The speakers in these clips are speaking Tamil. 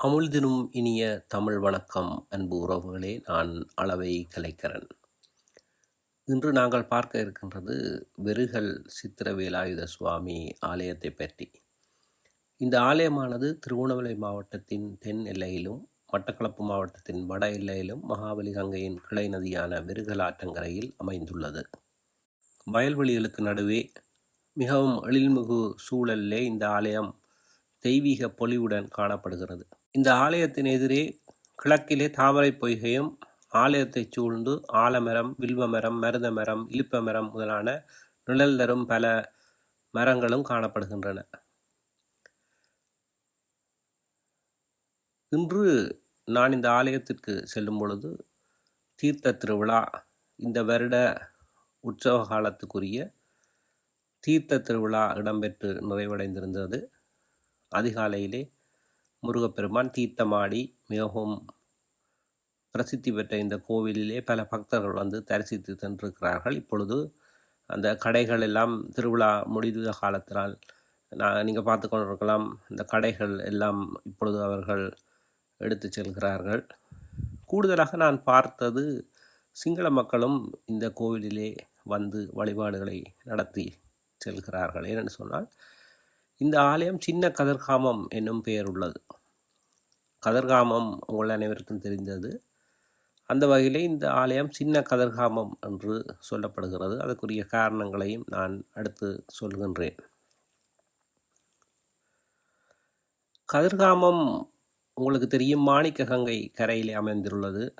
அமுழ்தினும் இனிய தமிழ் வணக்கம் அன்பு உறவுகளே நான் அளவை கலைக்கரன். இன்று நாங்கள் பார்க்க இருக்கின்றது வெறுகல் சித்திரவேலாயுத சுவாமி ஆலயத்தை பற்றி. இந்த ஆலயமானது திருவண்ணாமலை மாவட்டத்தின் தென் எல்லையிலும் மட்டக்களப்பு மாவட்டத்தின் வட எல்லையிலும் மகாபலி கங்கையின் கிளை நதியான வெறுகல் ஆற்றங்கரையில் அமைந்துள்ளது. வயல்வெளிகளுக்கு நடுவே மிகவும் எழில்மிகு சூழலிலே இந்த ஆலயம் தெய்வீக பொலிவுடன் காணப்படுகிறது. இந்த ஆலயத்தின் எதிரே கிழக்கிலே தாமரை பொய்கையும் ஆலயத்தைச் சூழ்ந்து ஆலமரம் வில்வமரம் மருத மரம் இழுப்ப மரம் முதலான நிழல் தரும் பல மரங்களும் காணப்படுகின்றன. இன்று நான் இந்த ஆலயத்திற்கு செல்லும் பொழுது தீர்த்த திருவிழா இந்த வருட உற்சவ காலத்துக்குரிய தீர்த்த திருவிழா இடம்பெற்று நிறைவடைந்திருந்தது. அதிகாலையிலே முருகப்பெருமான் தீர்த்தமாடி மிகவும் பிரசித்தி பெற்ற இந்த கோவிலிலே பல பக்தர்கள் வந்து தரிசித்து சென்றிருக்கிறார்கள். இப்பொழுது அந்த கடைகள் எல்லாம் திருவிழா முடிந்த காலத்தினால் நான் நீங்கள் பார்த்து கொண்டிருக்கலாம் இந்த கடைகள் எல்லாம் இப்பொழுது அவர்கள் எடுத்து செல்கிறார்கள். கூடுதலாக நான் பார்த்தது சிங்கள மக்களும் இந்த கோவிலிலே வந்து வழிபாடுகளை நடத்தி செல்கிறார்கள். ஏனென்று சொன்னால் இந்த ஆலயம் சின்ன கதர்காமம் என்னும் பெயர் உள்ளது. கதர்காமம் உங்கள் அனைவருக்கும் தெரிந்தது. அந்த வகையில் இந்த ஆலயம் சின்ன கதர்காமம் என்று சொல்லப்படுகிறது. அதற்குரிய காரணங்களையும் நான் அடுத்து சொல்கின்றேன். கதிர்காமம் உங்களுக்கு தெரியும். மாணிக்க கங்கை கரையிலே அமைந்துள்ளது.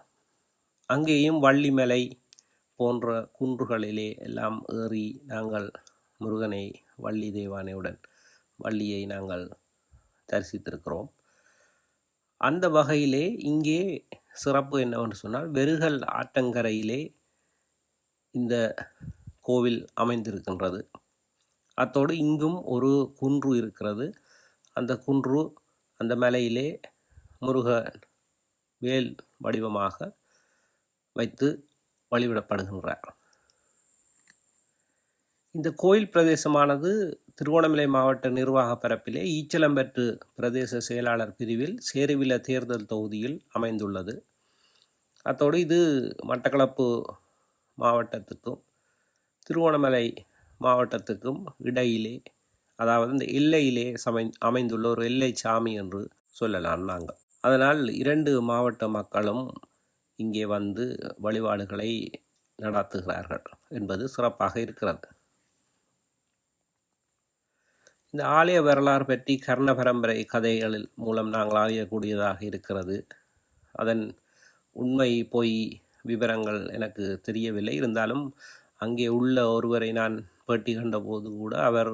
அங்கேயும் வள்ளிமலை போன்ற குன்றுகளிலே எல்லாம் ஏறி நாங்கள் முருகனை வள்ளி தேவானையுடன் வள்ளியை நாங்கள் தரிசித்திருக்கிறோம். அந்த வகையிலே இங்கே சிறப்பு என்னவென்று சொன்னால் வெறுகல் ஆற்றங்கரையிலே இந்த கோவில் அமைந்திருக்கின்றது. அத்தோடு இங்கும் ஒரு குன்று இருக்கிறது. அந்த குன்று அந்த மலையிலே முருக வேல் வடிவமாக வைத்து வழிவிடப்படுகின்றார் இந்த கோயில் பிரதேசமானது திருவோணமலை மாவட்ட நிர்வாக பரப்பிலே ஈச்சலம்பெற்று பிரதேச செயலாளர் பிரிவில் சேருவில தேர்தல் தொகுதியில் அமைந்துள்ளது. அத்தோடு இது மட்டக்களப்பு மாவட்டத்துக்கும் திருவோணமலை மாவட்டத்துக்கும் இடையிலே அதாவது இந்த எல்லையிலே சமை அமைந்துள்ள ஒரு எல்லை சாமி என்று சொல்லலாம் நாங்கள். அதனால் இரண்டு மாவட்ட மக்களும் இங்கே வந்து வழிபாடுகளை நடத்துகிறார்கள் என்பது சிறப்பாக இருக்கிறது. இந்த ஆலய வரலாறு பற்றி கர்ண பரம்பரை கதைகளில் மூலம் நாங்கள் அறியக்கூடியதாக இருக்கிறது. அதன் உண்மை பொய் விவரங்கள் எனக்கு தெரியவில்லை. இருந்தாலும் அங்கே உள்ள ஒருவரை நான் பேட்டி கண்டபோது கூட அவர்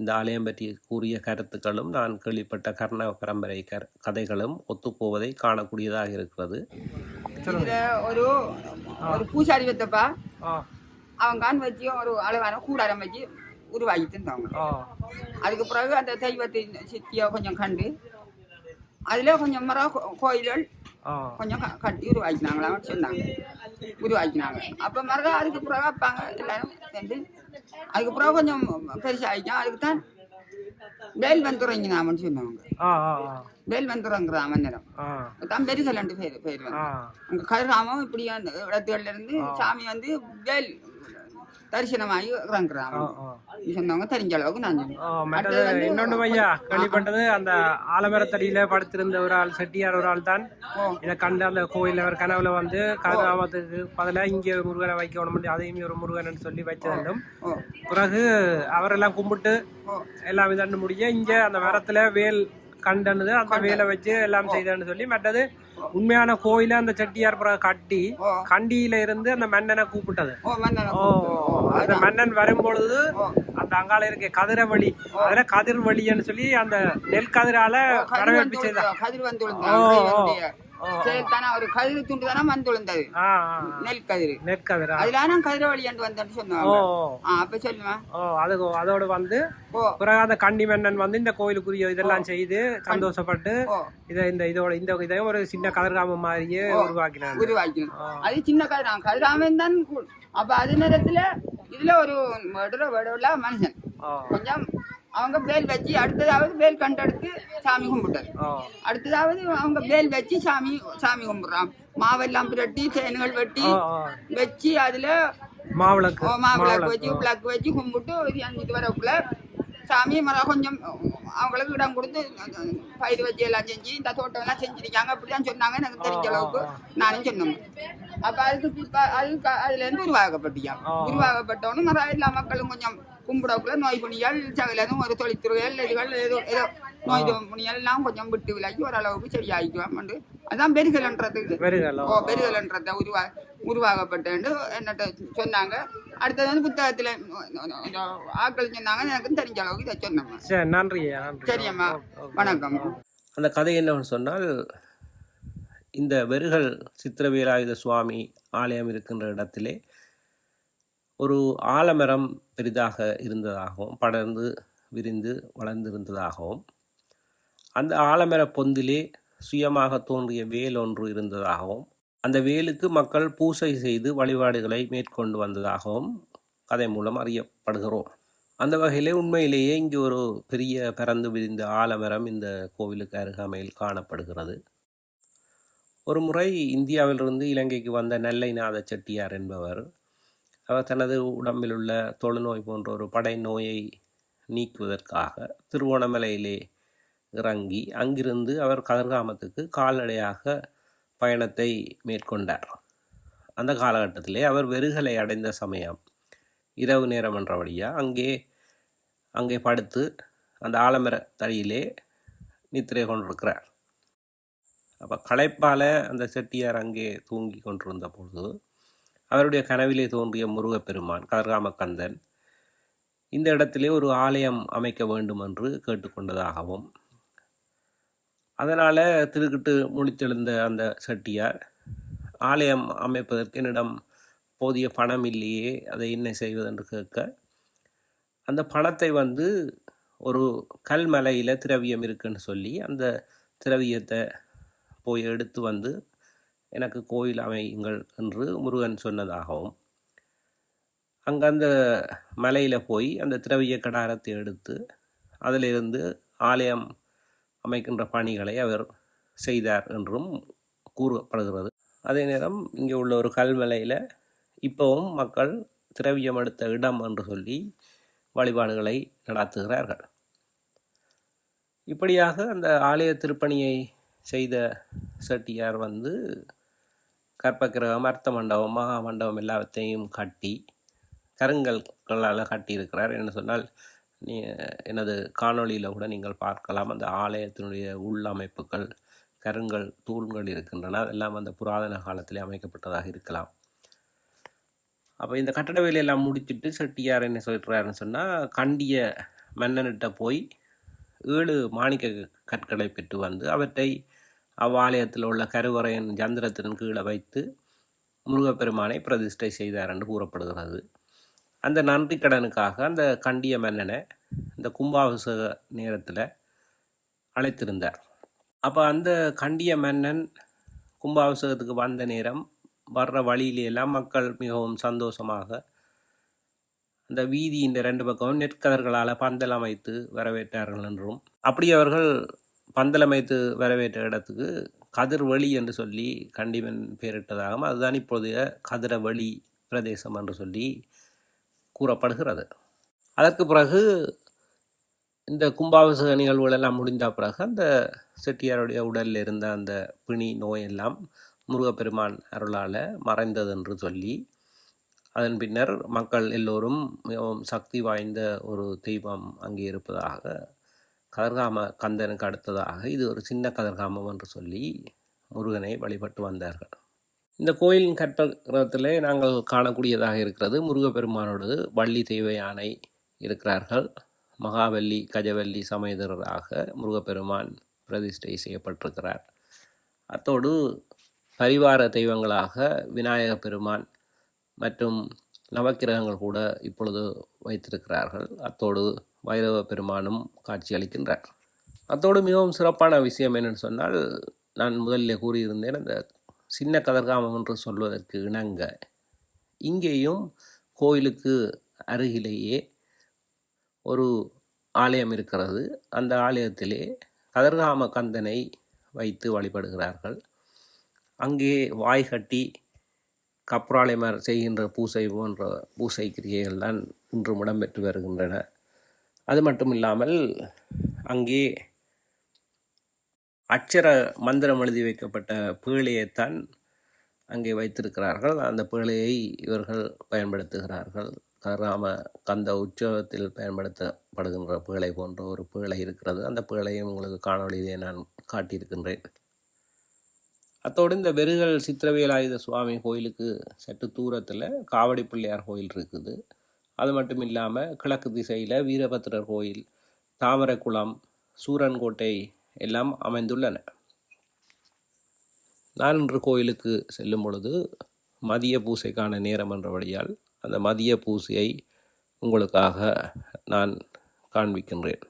இந்த ஆலயம் பற்றி கூறிய கருத்துக்களும் நான் கேள்விப்பட்ட கர்ண பரம்பரை கர் கதைகளும் ஒத்துப்போவதை காணக்கூடியதாக இருக்கிறது. ஒரு ஒரு பூசாரி வைத்தப்பா. அவன் கான் வச்சு ஒரு அளவான கூடாரம் வச்சு உருவாக்கி தந்தவங்க அதுக்கு பிறகு அந்த தெய்வத்தின் சித்தியை கொஞ்சம் கண்டு அதுல கொஞ்சம் மரம் கோயில்கள் கொஞ்சம் கட்டி உருவாக்கினாங்களாம் சொன்னாங்க உருவாக்கினாங்க. அப்ப மறுக்கா அதுக்கு பிறகு வைப்பாங்க எல்லாரும் சேர்ந்து அதுக்கு பிறகு கொஞ்சம் பெருசாகிக்கும் அதுக்கு தான் வேல் வந்துறங்கினாமன்னு சொன்னவங்க வேல் வந்துறங்கிறா மன்னரம் தான் பெருசலண்டு பேர் பேர் வந்து அங்க கதிராமம் இப்படி அந்த இடத்துல இருந்து சாமி வந்து வேல் தரிசனமாகி இறங்குறாங்க சொன்னவங்க தெரிஞ்ச அளவுக்கு நான் இன்னொன்று ஐயா கேள்விப்பட்டது அந்த ஆலமரத்தடியில படுத்திருந்த ஒரு ஆள் செட்டியார் ஒரு ஆள் தான். இதை கண்டு அந்த கோயில் அவர் கனவுல வந்து கதிராமத்துக்கு பதிலா இங்கே ஒரு முருகனை வைக்கணும் அதையும் ஒரு முருகன் சொல்லி வச்சதும் ஓ பிறகு அவரெல்லாம் கும்பிட்டு எல்லாம் இதண்டு முடிய இங்க அந்த மரத்துல வேல் கண்டனுது அந்த வேலை வச்சு எல்லாம் செய்தன்னு சொல்லி மற்றது உண்மையான கோயில அந்த செட்டியார் கட்டி. கண்டியில இருந்து அந்த மன்னனை கூப்பிட்டது அந்த. மன்னன் வரும்பொழுது. அந்த அங்கால இருக்க கதிரவழி அதுல கதிர்வழின்னு சொல்லி அந்த நெல் கதிரால கதிர் வரவேற்பு வந்து செயல்தானா ஒரு கதிர் துண்டு தானே வந்து விழுந்தது. நெல் கதிர். நெற்கதிரா அதுல நான் கதிரவழி என்று வந்தேன்னு சொன்னாங்க. அப்ப சொல்லுவேன் ஓ அது அதோட வந்து பிறகு அந்த வந்து இந்த கோயிலுக்குரிய இதெல்லாம் செய்து சந்தோஷப்பட்டு இதை இந்த இதோட இந்த இதை ஒரு சின்ன கதிர்காமம் மாதிரியே உருவாக்கினாங்க. உருவாக்கணும் ஆ. அது சின்ன கதிராம் கதிராமன் தான் அப்ப அது நேரத்துல இதுல ஒரு மனுஷன். கொஞ்சம் அவங்க வேல் வச்சு அடுத்ததாவது வேல் கண்டெடுத்து சாமி கும்பிட்டாரு. ஓ அடுத்ததாவது அவங்க வேல் வச்சு சாமி சாமி கும்பிடுறான். மாவெல்லாம் புரட்டி தேன்கள் வெட்டி வச்சு அதுல மாவிளக்கு. மாவிளக்கு வச்சு விளக்கு வச்சு கும்பிட்டு ஒரு அஞ்சு வரக்குள்ள சாமி மரம் கொஞ்சம் அவங்களுக்கு இடம் கொடுத்து பயிர் வச்சு எல்லாம் செஞ்சு இந்த தோட்டம் எல்லாம் செஞ்சிருக்காங்க. அப்படிதான் சொன்னாங்க. எனக்கு தெரிஞ்ச அளவுக்கு நானும் சொன்னேன். அப்ப அதுக்கு அதுக்கு அதுல இருந்து உருவாக்கப்பட்டியா? ஆ. உருவாக்கப்பட்டவனும் மரம் எல்லா மக்களும் கொஞ்சம் கும்பிடக்குள்ள நோய் புனியால் சகலதும் ஒரு தொழில்துறைகள் இதுகள் ஏதோ ஏதோ நோய் புனியால் எல்லாம் கொஞ்சம் விட்டு விலக்கி ஓரளவுக்கு சரியாயிக்குவோம் அதான் பெருகலன்றதுக்கு ஓ பெருகலன்றத உருவா உருவாக்கப்பட்டு என்னட்ட சொன்னாங்க. அடுத்தது வந்து புத்தகத்துல ஆட்கள் சொன்னாங்க எனக்கு தெரிஞ்ச அளவுக்கு இதை சொன்னாங்க சரி நன்றி சரியம்மா. வணக்கம். அந்த கதை என்னவென்று சொன்னால் இந்த வெறுகல் சித்திரவீராயுத சுவாமி ஆலயம் இருக்கின்ற இடத்திலே ஒரு ஆலமரம் பெரிதாக இருந்ததாகவும் படர்ந்து விரிந்து வளர்ந்திருந்ததாகவும் அந்த ஆலமர பொந்திலே சுயமாக தோன்றிய வேல் ஒன்று இருந்ததாகவும் அந்த வேலுக்கு மக்கள் பூசை செய்து வழிபாடுகளை மேற்கொண்டு வந்ததாகவும் கதை மூலம் அறியப்படுகிறோம். அந்த வகையிலே உண்மையிலேயே இங்கு ஒரு பெரிய பறந்து விரிந்த ஆலமரம் இந்த கோவிலுக்கு அருகாமையில் காணப்படுகிறது. ஒரு முறை இந்தியாவிலிருந்து இலங்கைக்கு வந்த நெல்லைநாத செட்டியார் என்பவர் அவர் தனது உடம்பில் உள்ள தொழுநோய் போன்ற ஒரு படை நோயை நீக்குவதற்காக திருவோணமலையிலே இறங்கி அங்கிருந்து அவர் கதிர்காமத்துக்கு கால்நடையாக பயணத்தை மேற்கொண்டார். அந்த காலகட்டத்திலே அவர் வெறுகலை அடைந்த சமயம். இரவு நேரம் என்றபடியாக அங்கே அங்கே படுத்து அந்த ஆலமர தடியிலே நித்திரை கொண்டிருக்கிறார். அப்போ களைப்பால் அந்த செட்டியார் அங்கே தூங்கி கொண்டிருந்த பொழுது அவருடைய கனவிலே தோன்றிய முருகப்பெருமான் கதிர்காமக்கந்தன் இந்த இடத்திலே ஒரு ஆலயம் அமைக்க வேண்டும் என்று கேட்டுக்கொண்டதாகவும் அதனால் திருக்கிட்டு முழித்தெழுந்த அந்த செட்டியார் ஆலயம் அமைப்பதற்கு என்னிடம் போதிய பணம் இல்லையே அதை என்ன செய்வதென்று கேட்க அந்த பணத்தை வந்து ஒரு கல்மலையில் திரவியம் இருக்குன்னு சொல்லி அந்த திரவியத்தை போய் எடுத்து வந்து எனக்கு கோயில் அமையுங்கள் என்று முருகன் சொன்னதாகவும் அங்கே அந்த மலையில் போய் அந்த திரவிய கடாரத்தை எடுத்து அதிலிருந்து ஆலயம் அமைக்கின்ற பணிகளை அவர் செய்தார் என்றும் கூறப்படுகிறது. அதே நேரம் இங்கே உள்ள ஒரு கல்மலையில் இப்போவும் மக்கள் திரவியம் எடுத்த இடம் என்று சொல்லி வழிபாடுகளை நடாத்துகிறார்கள். இப்படியாக அந்த ஆலய திருப்பணியை செய்த செட்டியார் வந்து கற்பக்கிரகம் அர்த்த மண்டபம் மகா மண்டபம் எல்லாத்தையும் கட்டி கருங்கல்களால் கட்டியிருக்கிறார். என்ன சொன்னால் நீ எனது காணொளியில் கூட நீங்கள் பார்க்கலாம். அந்த ஆலயத்தினுடைய உள்ளமைப்புகள் கருங்கல் தூண்கள் இருக்கின்றன. அதெல்லாம் அந்த புராதன காலத்திலே அமைக்கப்பட்டதாக இருக்கலாம். அப்போ இந்த கட்டட வேலையெல்லாம் முடிச்சுட்டு செட்டியார் என்ன சொல்கிறாருன்னு சொன்னால் கண்டிய மன்னனிட்ட போய் ஏழு மாணிக்க கற்களை பெற்று வந்து அவற்றை அவ்வாலயத்தில் உள்ள கருவறையின் சந்திரத்தின் கீழே வைத்து முருகப்பெருமானை பிரதிஷ்டை செய்தார் என்று கூறப்படுகிறது. அந்த நன்றி கடனுக்காக அந்த கண்டிய மன்னனை இந்த கும்பாபிஷேக நேரத்தில் அழைத்திருந்தார். அப்போ அந்த கண்டிய மன்னன் கும்பாபிஷேகத்துக்கு வந்த நேரம் வர்ற வழியிலெல்லாம் மக்கள் மிகவும் சந்தோஷமாக அந்த வீதியின் ரெண்டு பக்கமும் நெற்கதர்களால் பந்தல் அமைத்து வரவேற்றார்கள் என்றும் அப்படி அவர்கள் பந்தலமைத்து வரவேற்ற இடத்துக்கு கதிர்வழி என்று சொல்லி கண்டிமன் பெயரிட்டதாகவும் அதுதான் இப்போதைய கதிரவழி பிரதேசம் என்று சொல்லி கூறப்படுகிறது. அதற்கு பிறகு இந்த கும்பாபிஷேக நிகழ்வுகள் எல்லாம் முடிந்த பிறகு அந்த செட்டியாருடைய உடலில் இருந்த அந்த பிணி நோயெல்லாம் முருகப்பெருமான் அருளால் மறைந்தது என்று சொல்லி அதன் பின்னர் மக்கள் எல்லோரும் மிகவும் சக்தி வாய்ந்த ஒரு தெய்வம் அங்கே இருப்பதாக கதர்காம கந்தனுக்கு அடுத்ததாக இது ஒரு சின்ன கதர்காமம் என்று சொல்லி முருகனை வழிபட்டு வந்தார்கள். இந்த கோயிலின் கற்பகிரகத்தில் நாங்கள் காணக்கூடியதாக இருக்கிறது. முருகப்பெருமானோடு வள்ளி தெய்வ யானை இருக்கிறார்கள். மகாவல்லி கஜவல்லி சமேதரராக முருகப்பெருமான் பிரதிஷ்டை செய்யப்பட்டிருக்கிறார். அத்தோடு பரிவார தெய்வங்களாக விநாயக பெருமான் மற்றும் நவக்கிரகங்கள் கூட இப்பொழுது வைத்திருக்கிறார்கள். அத்தோடு வைரவ பெருமானும் காட்சியளிக்கின்றார் அத்தோடு மிகவும் சிறப்பான விஷயம் என்னென்னு சொன்னால் நான் முதலில் கூறியிருந்தேன் அந்த சின்ன கதர்காமம் என்று சொல்வதற்கு இணங்க இங்கேயும் கோயிலுக்கு அருகிலேயே ஒரு ஆலயம் இருக்கிறது. அந்த ஆலயத்திலே கதர்காம கந்தனை வைத்து வழிபடுகிறார்கள். அங்கே வாய் கட்டி கப்ராலைமர் செய்கின்ற பூசை போன்ற பூசை கிரியைகள் தான் இன்றும் இடம்பெற்று வருகின்றன. அது மட்டும் இல்லாமல் அங்கே அட்சர மந்திரம் எழுதி வைக்கப்பட்ட பேழையைத்தான் அங்கே வைத்திருக்கிறார்கள். அந்த பேழையை இவர்கள் பயன்படுத்துகிறார்கள். கராம கந்த உற்சவத்தில் பயன்படுத்தப்படுகின்ற பேழை போன்ற ஒரு பேழை இருக்கிறது. அந்த பேழையும் உங்களுக்கு காணொலியிலே நான் காட்டியிருக்கின்றேன். அத்தோடு இந்த வெறுகல் சித்திரவேலாயுத சுவாமி கோயிலுக்கு சற்று தூரத்தில் காவடி பிள்ளையார் கோயில் இருக்குது. அது மட்டும் இல்லாமல் கிழக்கு திசையில் வீரபத்திரர் கோயில் தாமரைக்குளம் சூரன்கோட்டை எல்லாம் அமைந்துள்ளன. நான் இன்று கோயிலுக்கு செல்லும் பொழுது மதிய பூசைக்கான நேரம் என்ற வழியால் அந்த மதிய பூசையை உங்களுக்காக நான் காண்பிக்கின்றேன்.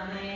Amen.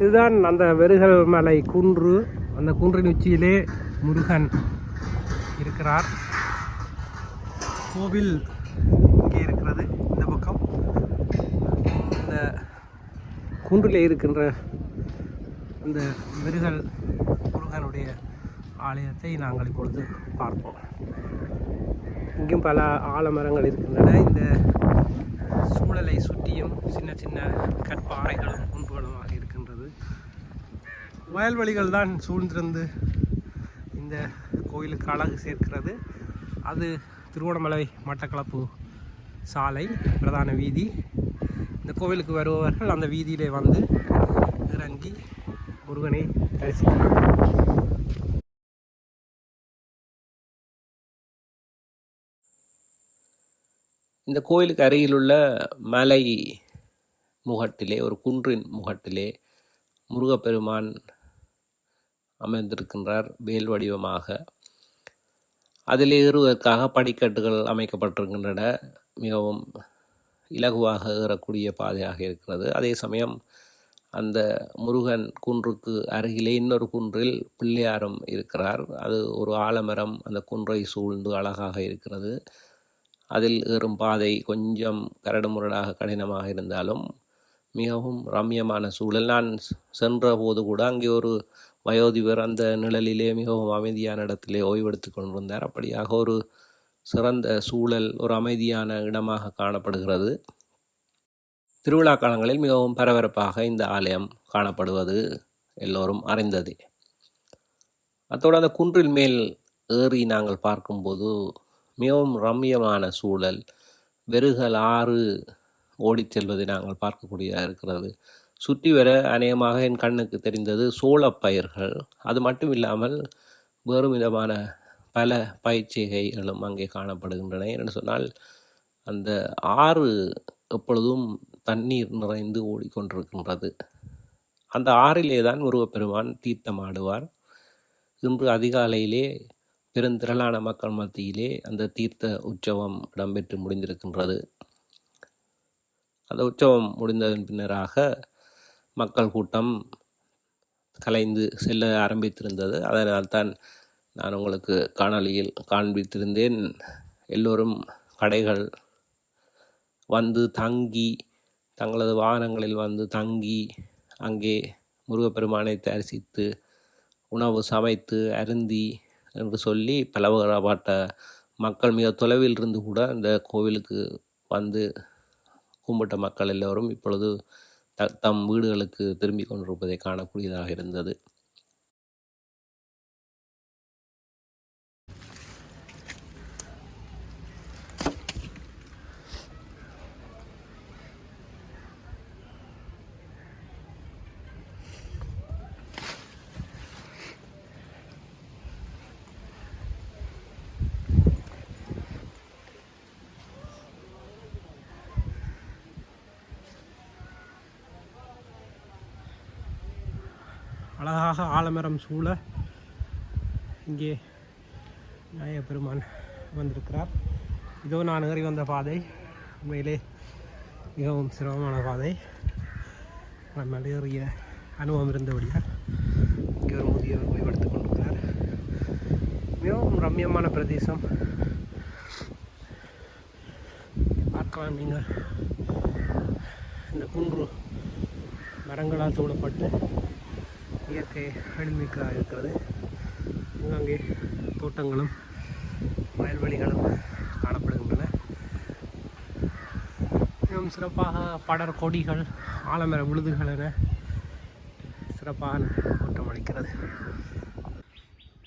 இதுதான் அந்த வெறுகல் மலை குன்று. அந்த குன்றின் உச்சியிலே முருகன் இருக்கிறார். கோவில் இங்கே இருக்கிறது இந்த பக்கம். இந்த குன்றில் இருக்கின்ற அந்த வெறுகல் முருகனுடைய ஆலயத்தை நாங்கள் இப்பொழுது பார்ப்போம். இங்கும் பல ஆலமரங்கள் இருக்கின்றன. இந்த சூழலை சுற்றியும் சின்ன சின்ன கற்பாறைகளும் குன்றுகளுமாக இருக்கின்றது. வயல்வெளிகள் தான் சூழ்ந்திருந்து இந்த கோயிலுக்கு அழகு சேர்க்கிறது. அது திருவோணமலை மட்டக்களப்பு சாலை பிரதான வீதி. இந்த கோவிலுக்கு வருபவர்கள் அந்த வீதியிலே வந்து இறங்கி முருகனை தரிசிக்கிறார்கள் இந்த கோயிலுக்கு அருகிலுள்ள மலை முகட்டிலே ஒரு குன்றின் முகட்டிலே முருகப்பெருமான் அமைந்திருக்கின்றார் வேல் வடிவமாக. அதில் ஏறுவதற்காக படிக்கட்டுகள் அமைக்கப்பட்டிருக்கின்றன. மிகவும் இலகுவாக ஏறக்கூடிய பாதையாக இருக்கிறது. அதே சமயம் அந்த முருகன் குன்றுக்கு அருகிலே இன்னொரு குன்றில் பிள்ளையாரும் இருக்கிறார். அது ஒரு ஆலமரம் அந்த குன்றை சூழ்ந்து அழகாக இருக்கிறது. அதில் ஏறும் பாதை கொஞ்சம் கரடுமுரடாக கடினமாக இருந்தாலும் மிகவும் ரம்யமான சூழல். நான் சென்ற போது கூட அங்கே ஒரு வயோதிபர் அந்த நிழலிலே மிகவும் அமைதியான இடத்திலே ஓய்வெடுத்து கொண்டிருந்தார். அப்படியாக ஒரு சிறந்த சூழல் ஒரு அமைதியான இடமாக காணப்படுகிறது. திருவிழா காலங்களில் மிகவும் பரபரப்பாக இந்த ஆலயம் காணப்படுவது எல்லோரும் அறிந்ததே. அத்தோடு அந்த குன்றில் மேல் ஏறி நாங்கள் பார்க்கும்போது மிகவும் ரம்மியமான சூழல். வெறுகல் ஆறு ஓடிச் செல்வதை நாங்கள் பார்க்கக்கூடியதாக இருக்கிறது. சுற்றி வர அநேகமாக என் கண்ணுக்கு தெரிந்தது சோளப் பயிர்கள். அது மட்டும் இல்லாமல் வேறு விதமான பல பயிற்சிகைகளும் அங்கே காணப்படுகின்றன. என்று சொன்னால் அந்த ஆறு எப்பொழுதும் தண்ணீர் நிறைந்து ஓடிக்கொண்டிருக்கின்றது. அந்த ஆறிலே தான் முருகப்பெருமான் தீர்த்தமாடுவார். இன்று அதிகாலையிலே பெருந்திரளான மக்கள் மத்தியிலே அந்த தீர்த்த உற்சவம் இடம்பெற்று முடிந்திருக்கின்றது. அந்த உற்சவம் முடிந்ததன் பின்னராக மக்கள் கூட்டம் கலைந்து செல்ல ஆரம்பித்திருந்தது. அதனால் தான் நான் உங்களுக்கு காணொளியில் காண்பித்திருந்தேன். எல்லோரும் கடைகள் வந்து தங்கி தங்களது வாகனங்களில் வந்து தங்கி அங்கே முருகப்பெருமானை தரிசித்து உணவு சமைத்து அருந்தி என்று சொல்லி பலவகப்பட்ட மக்கள் மிக தொலைவில் இருந்து கூட அந்த கோவிலுக்கு வந்து கும்பிட்ட மக்கள் எல்லோரும் இப்பொழுது த தம் வீடுகளுக்கு திரும்பி கொண்டிருப்பதை காணக்கூடியதாக இருந்தது. அழகாக ஆலமரம் சூழ இங்கே நாய பெருமான் வந்திருக்கிறார். இதோ நான் ஏறி வந்த பாதை. உண்மையிலே மிகவும் சிரமமான பாதை. நான் மலையேறிய அனுபவம் இருந்தபடியால் இங்கே ஒரு முதியவர் ஓய்வெடுத்து கொண்டிருக்கிறார். மிகவும் ரம்மியமான பிரதேசம். பார்க்கலாம் நீங்கள். இந்த குன்று மரங்களால் சூழப்பட்டு இயற்கை எழில்மிக்கதாக இருக்கிறது. அங்கே தோட்டங்களும் வயல்வெளிகளும் காணப்படுகின்றன. மிகவும் சிறப்பாக படர் கொடிகள் ஆலமர விழுதுகள் என சிறப்பான தோட்டம் அளிக்கிறது.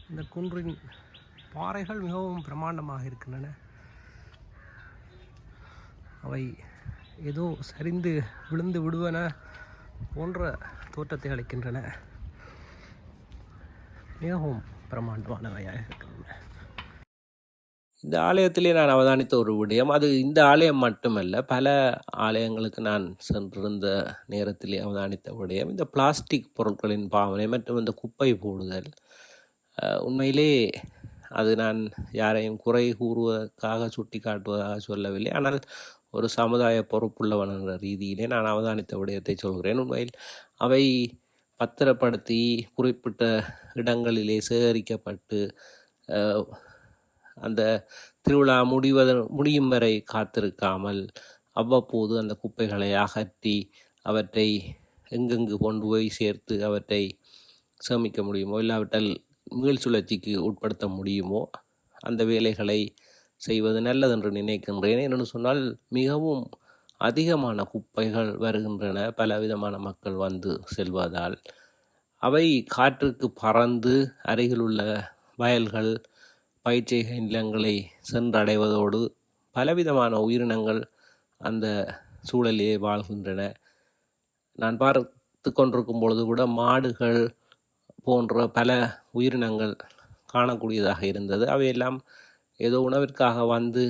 இந்த குன்றின் பாறைகள் மிகவும் பிரமாண்டமாக இருக்கின்றன. அவை ஏதோ சரிந்து விழுந்து விடுவன போன்ற தோற்றத்தை அளிக்கின்றன. மிகவும் பிரமாண்டமானவையாக இருக்கின்றன இந்த ஆலயத்திலே நான் அவதானித்த ஒரு விடயம். அது இந்த ஆலயம் மட்டுமல்ல பல ஆலயங்களுக்கு நான் சென்றிருந்த நேரத்திலே அவதானித்த விடயம். இந்த பிளாஸ்டிக் பொருட்களின் பாவனை மற்றும் இந்த குப்பை போடுதல் உண்மையிலே அது நான் யாரையும் குறை கூறுவதற்காக சுட்டி காட்டுவதாக சொல்லவில்லை. ஆனால் ஒரு சமுதாய பொறுப்புள்ளவன் என்ற ரீதியிலே நான் அவதானித்த விடயத்தை சொல்கிறேன். உண்மையில் அவை பத்திரப்படுத்தி குறிப்பிட்ட இடங்களிலே சேகரிக்கப்பட்டு அந்த திருவிழா முடிவதன் முடியும் வரை காத்திருக்காமல் அவ்வப்போது அந்த குப்பைகளை அகற்றி அவற்றை எங்கெங்கு கொண்டு போய் சேர்த்து அவற்றை சேமிக்க முடியுமோ இல்லாவிட்டால் மீள் சுழற்சிக்கு உட்படுத்த முடியுமோ அந்த வேலைகளை செய்வது நல்லதென்று நினைக்கின்றேன். என்று சொன்னால் மிகவும் அதிகமான குப்பைகள் வருகின்றன. பலவிதமான மக்கள் வந்து செல்வதால். அவை காற்றுக்கு பறந்து அருகிலுள்ள வயல்கள் பயிற்சிகை நிலங்களை சென்றடைவதோடு பலவிதமான உயிரினங்கள் அந்த சூழலிலே வாழ்கின்றன. நான் பார்த்து கொண்டிருக்கும் பொழுது கூட மாடுகள் போன்ற பல உயிரினங்கள் காணக்கூடியதாக இருந்தது. அவையெல்லாம் ஏதோ உணவிற்காக வந்து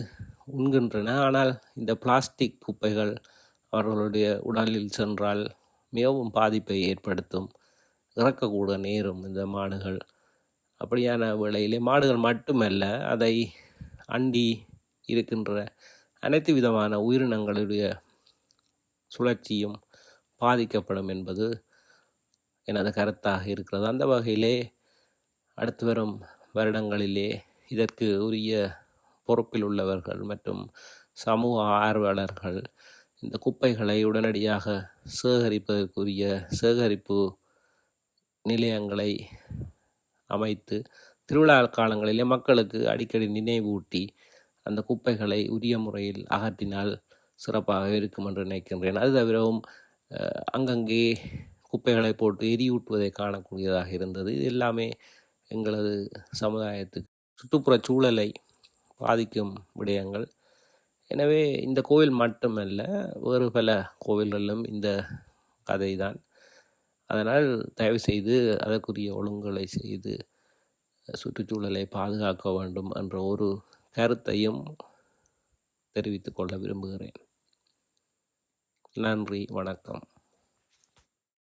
உண்கின்றன. ஆனால் இந்த பிளாஸ்டிக் குப்பைகள் அவர்களுடைய உடலில் சென்றால் மிகவும் பாதிப்பை ஏற்படுத்தும். இறக்கக்கூட நேரும் இந்த மாடுகள். அப்படியான வேளையிலே மாடுகள் மட்டுமல்ல அதை அண்டி இருக்கின்ற அனைத்து விதமான உயிரினங்களுடைய சுழற்சியும் பாதிக்கப்படும் என்பது எனது கருத்தாக இருக்கிறது. அந்த வகையிலே அடுத்து வரும் வருடங்களிலே இதற்கு உரிய பொறுப்பில் உள்ளவர்கள் மற்றும் சமூக ஆர்வலர்கள் இந்த குப்பைகளை உடனடியாக சேகரிப்பதற்குரிய சேகரிப்பு நிலையங்களை அமைத்து திருவிழா காலங்களிலே மக்களுக்கு அடிக்கடி நினைவூட்டி அந்த குப்பைகளை உரிய முறையில் அகற்றினால் சிறப்பாக இருக்கும் என்று நினைக்கின்றேன். அது தவிரவும் அங்கங்கே குப்பைகளை போட்டு எரியூட்டுவதை காணக்கூடியதாக இருந்தது. இது எல்லாமே எங்களது சமுதாயத்துக்கு சுற்றுப்புறச் சூழலை பாதிக்கும் விடயங்கள். எனவே இந்த கோவில் மட்டுமல்ல வேறு பல கோவில்களிலும் இந்த கதை தான் அதனால் தயவு செய்து அதற்குரிய ஒழுங்குகளை செய்து சுற்றுச்சூழலை பாதுகாக்க வேண்டும் என்ற ஒரு கருத்தையும் தெரிவித்துக்கொள்ள விரும்புகிறேன். நன்றி வணக்கம்.